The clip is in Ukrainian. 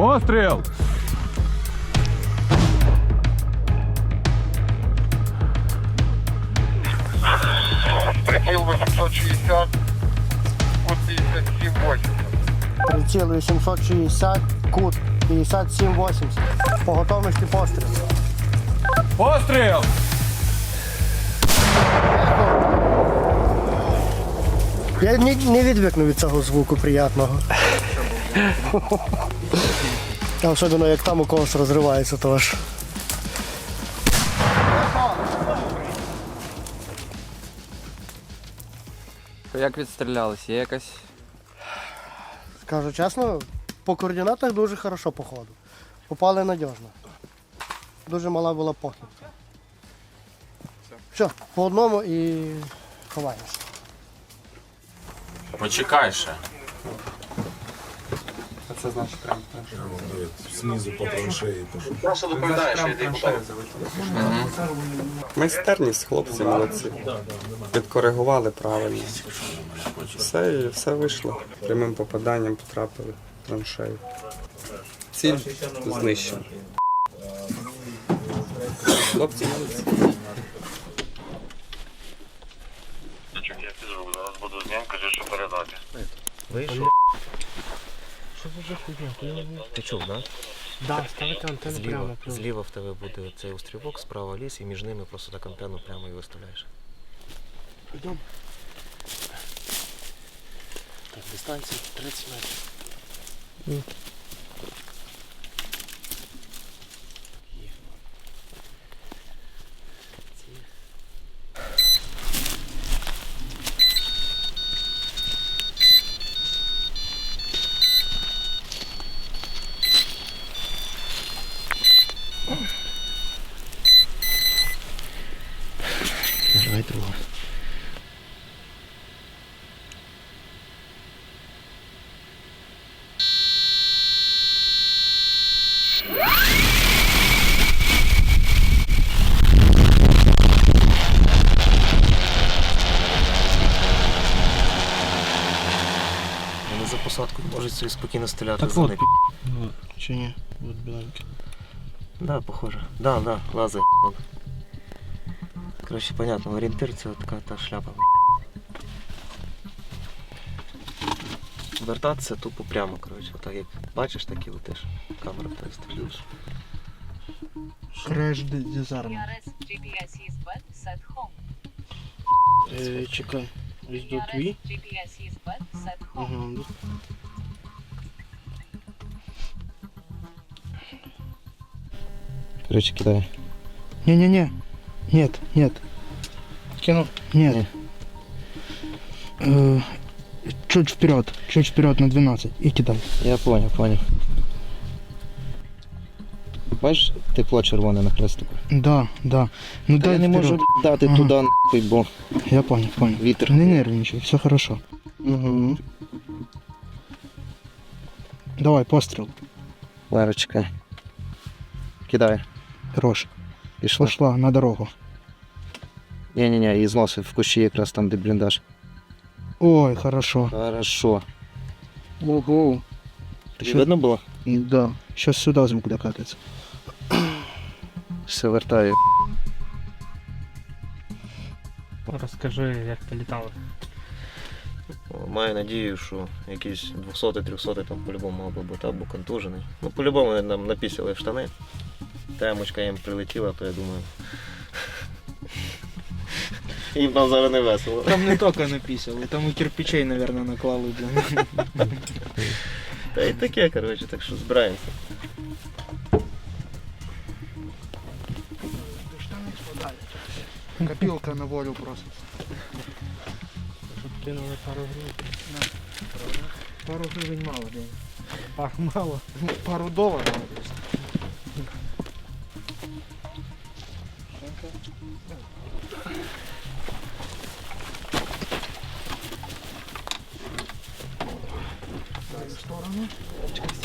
Постріл! Приціл 860, кут 57 80. Приціл 860, кут 57-80. По готовності постріл. Постріл! Я не, не відвикну від цього звуку приятного. А Особливо як там у когось розривається, то аж. Як відстрілялись? Є якась. Скажу чесно, по координатах дуже хорошо по ходу. Попали надіжно. Дуже мала була похибка. Все, по одному і ховаємося. Почекай ще. Снизу по траншеї пішов. Майстерність, хлопці молодці. Підкоригували правильно. Все, і все вийшло. Прямим попаданням потрапили в траншею. Ціль знищена. Хлопці молодці. Я зараз буду з ним, кажи, що передати. Ти чув, да? Да, ставити антенну Зліва, зліва в тебе буде цей острівок, справа ліс, і між ними просто так антенну прямо і виставляєш. Так, дистанція 30 метрів. Нажимай другу. Вони за посадку можуть собі спокійно стріляти за них. Чи ні? От біленьке. Да, похоже. Да, да, лазай. Короче, понятно, орієнтир це така та шляпа. Вертатися тупо прямо, коротше. Отак як бачиш, так і летиш. Тебе стрілюєш. Креш дизарм. Е, чекай. Ось до твій. GPS is bad, set home. Ага. Коротше, кидає. Не-не-не. Нет, нет. Кинул? Нет. Э, чуть вперед, чуть вперед на 12 и кидай. Я поняв, поняв. Бачиш тепло червоне на хрестику? Да, да. Ну дай я не можу вперед. дати Ага. туди нахуй, бо Я понял, понял. вітер. Не нервничай, все хорошо. Угу. Давай, пострел. Лерочка. Кидає. Хорош. Пішла. Пошла на дорогу. Ні-ні-ні, і зносив в кущі якраз там, де бліндаж. Ой, хорошо. Хорошо. Ого. Тобі Що? видно було? Да. Сейчас сюда звук докатится. Все вертаю. Розкажи, як ти літали. Маю надію, що якийсь 200-300 там по-любому мав би бути або контужений. Ну, по-любому нам напісили штани. Темочка їм прилетіла, то я думаю. Їм там зараз не весело. Там не тільки написали, там і кирпичей, мабуть, наклали, блин. Та й таке, коротше, так що збираємося. Копилка на волю просто. Кинули пару гривень. Пару гривен мало, да. Пару мало. Пару долларов. Просто. Заганяй